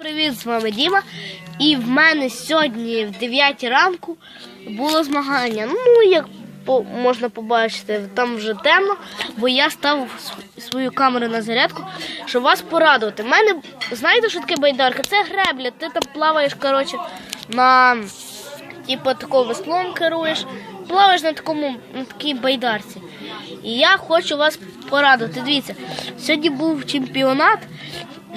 Привіт, з вами Діма. І в мене сьогодні в 9 ранку було змагання. Ну, як можна побачити, там вже темно, бо я ставив свою камеру на зарядку, щоб вас порадувати. У мене, знаєте, що таке байдарка? Це гребля. Ти там плаваєш, коротше, на типу такого веслом керуєш, плаваєш на такому на такій байдарці. І я хочу вас порадувати. Дивіться, сьогодні був чемпіонат.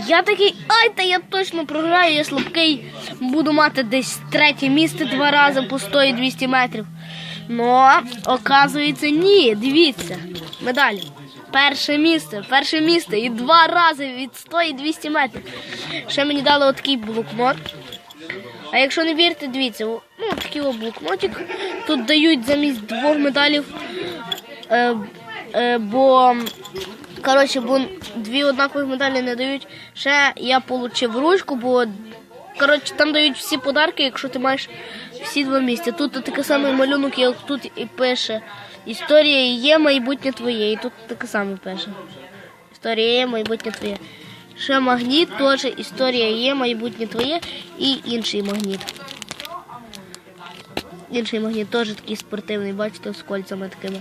Я такий, ай, та я точно програю, я слабкий, буду мати десь третє місце два рази по 100 і 200 метрів. Ну, оказується, ні, дивіться, медалі. Перше місце, перше місце і два рази від 100 і 200 метрів. Ще мені дали отакий блокнот. А якщо не вірите, дивіться, ну такий блокнотик. Тут дають замість двох медалів, е, е, бо коротше, бо дві однакові медалі не дають. Ще я отримав ручку, бо коротше, там дають всі подарки, якщо ти маєш всі два місця. Тут такий самий малюнок, як тут і пише. Історія є, майбутнє твоє. І тут таке саме пише. Історія є, майбутнє твоє. Ще магніт теж історія є, майбутнє твоє і інший магніт. Інший магніт теж такий спортивний, бачите, з кольцями такими.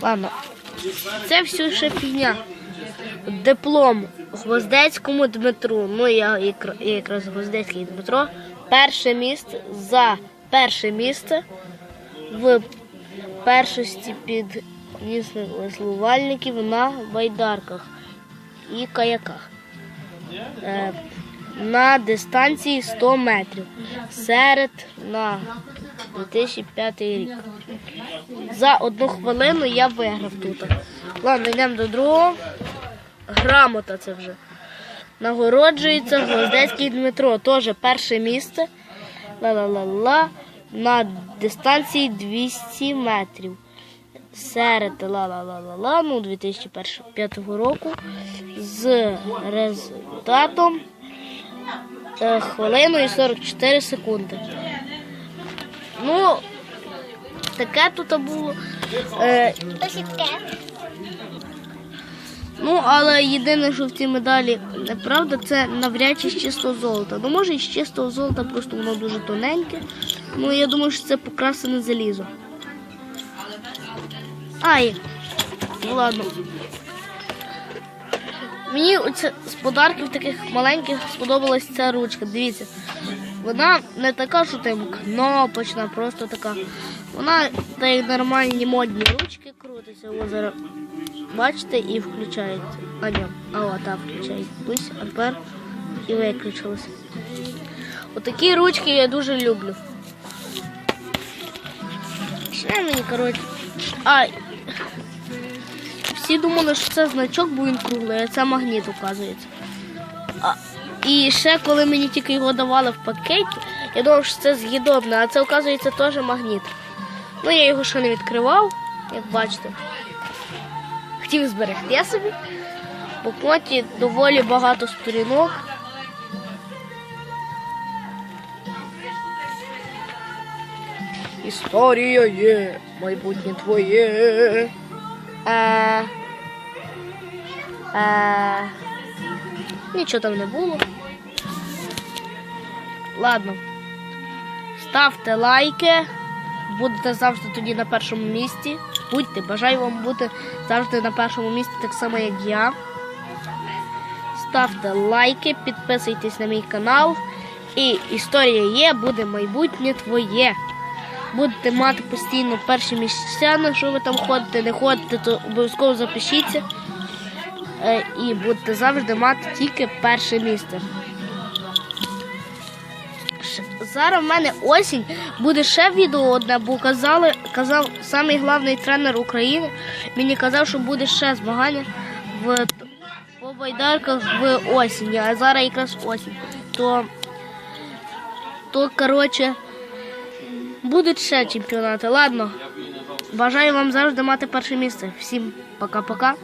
Ладно, це все ще фігня. Диплом Гвоздецькому Дмитру. Ну, я, якр- я якраз Гвоздецький Дмитро. Перше місце за перше місце в першості підвісних веслувальників на байдарках і каяках. Е, на дистанції 100 метрів. Серед на 2005 рік. За одну хвилину я виграв тут. Ладно, йдемо до другого. Грамота це вже. Нагороджується Гвоздецький Дмитро. Теж перше місце. Ла-ла-ла-ла. На дистанції 200 метрів. Серед ла-ла-ла-ла-ла, ну, 2005 року. З результатом е, хвилиною 44 секунди. Ну, таке тут було. Е, Ну, але єдине, що в цій медалі неправда, це навряд чи з чистого золота. Ну, може, і з чистого золота, просто воно дуже тоненьке. Ну, я думаю, що це покрасене залізо. Ай, ну ладно. Мені оце з подарків таких маленьких сподобалась ця ручка. Дивіться. Вона не така, що там кнопочна, просто така. Вона та як нормальні модні ручки крутиться. Зараз бачите і включається на ньому. А так включається. Пусть ампер і виключилося. Отакі ручки я дуже люблю. Ще мені, коротше. А, всі думали, що це значок, бо він круглий, а це магніт, оказується. А, і ще коли мені тільки його давали в пакеті, я думав, що це з'їдобне, а це, оказується, теж магніт. Ну, я його ще не відкривав, як бачите. Хотів зберегти собі. В блокноті доволі багато сторінок. Історія є, майбутнє твоє. Е, е, нічого там не було. Ладно. Ставте лайки. Будете завжди тоді на першому місці. Будьте, бажаю вам бути завжди на першому місці, так само як я. Ставте лайки, підписуйтесь на мій канал. І історія є, буде майбутнє твоє. Будете мати постійно перші місця, на що ви там ходите, не ходите, то обов'язково запишіться. Е, І будете завжди мати тільки перше місце. Зараз в мене осінь, буде ще відео одне, бо казали, казав самий головний тренер України. Мені казав, що буде ще змагання в по байдарках в осінь, а зараз якраз осінь. То, то коротше, будуть ще чемпіонати. Ладно. Бажаю вам завжди мати перше місце. Всім пока-пока.